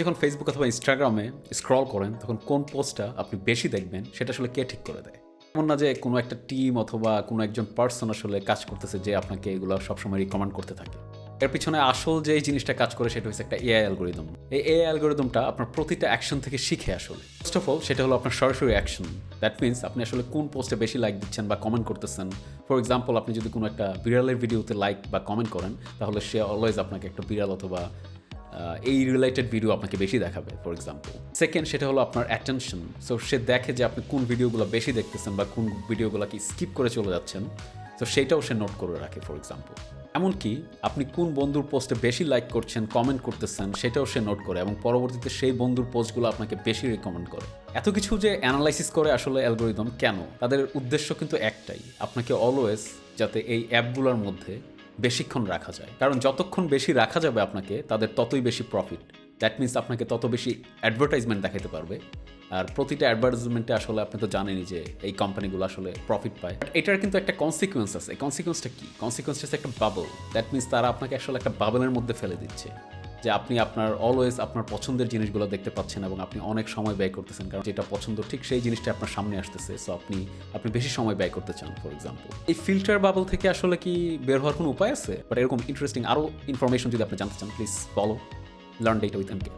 যখন ফেসবুক অথবা ইনস্টাগ্রামে স্ক্রল করেন, তখন কোন পোস্টটা আপনি বেশি দেখবেন, সেটা আসলে কে ঠিক করে দেয়? এমন না যে কোনো একটা টিম অথবা কোনো একজন পার্সন আসলে কাজ করতেছে যে আপনাকে এগুলো সবসময় রিকমেন্ড করতে থাকে। এর পিছনে আসল যে জিনিসটা কাজ করে, সেটা হচ্ছে একটা এআই অ্যালগোরিদম এই এআই অ্যালগোরিদমটা আপনার প্রতিটা অ্যাকশন থেকে শিখে আসলে। ফার্স্ট অফ অল সেটা হলো আপনার সরাসরি অ্যাকশন দ্যাট মিনস আপনি আসলে কোন পোস্টে বেশি লাইক দিচ্ছেন বা কমেন্ট করতেছেন। ফর এক্সাম্পল আপনি যদি কোনো একটা বিড়ালের ভিডিওতে লাইক বা কমেন্ট করেন, তাহলে সে অলওয়েজ আপনাকে একটা বিড়াল অথবা এই রিলেটেড ভিডিও আপনাকে বেশি দেখাবে ফর এক্সাম্পল সেকেন্ড সেটা হলো আপনার অ্যাটেনশন সো সে দেখে যে আপনি কোন ভিডিওগুলো বেশি দেখতেছেন বা কোন ভিডিওগুলোকে স্কিপ করে চলে যাচ্ছেন তো সেইটাও সে নোট করে রাখে ফর এক্সাম্পল এমনকি আপনি কোন বন্ধুর পোস্টে বেশি লাইক করছেন কমেন্ট করতেছেন, সেটাও সে নোট করে এবং পরবর্তীতে সেই বন্ধুর পোস্টগুলো আপনাকে বেশি রেকমেন্ড করে। এত কিছু যে অ্যানালাইসিস করে আসলে অ্যালগোরিদম কেন? তাদের উদ্দেশ্য কিন্তু একটাই, আপনাকে অলওয়েজ যাতে এই অ্যাপগুলোর মধ্যে বেশিক্ষণ রাখা যায়। কারণ যতক্ষণ বেশি রাখা যাবে আপনাকে, তাদের ততই বেশি প্রফিট দ্যাট মিনস আপনাকে তত বেশি অ্যাডভার্টাইজমেন্ট দেখাতে পারবে। আর প্রতিটা অ্যাডভার্টাইজমেন্টে আসলে আপনি তো জানেনই যে এই কোম্পানিগুলো আসলে প্রফিট পায়। বাট এটার কিন্তু একটা কনসিকুয়েন্স আছে। কনসিকুয়েন্সটা কী? কনসিকুয়েন্স একটা বাবল দ্যাট মিনস তারা আপনাকে আসলে একটা বাবলের মধ্যে ফেলে দিচ্ছে। যে আপনি আপনার অলওয়েজ আপনার পছন্দের জিনিসগুলো দেখতে পাচ্ছেন এবং আপনি অনেক সময় ব্যয় করতেছেন। কারণ যেটা পছন্দ ঠিক সেই জিনিসটা আপনার সামনে আসতেছে। সো আপনি আপনি বেশি সময় ব্যয় করতে চান ফর এক্সাম্পল এই ফিল্টার বাবল থেকে আসলে কি বের হওয়ার কোনো উপায় আছে? বাট এরকম ইন্টারেস্টিং আরও ইনফরমেশন যদি আপনি জানতে চান please follow learn data with MK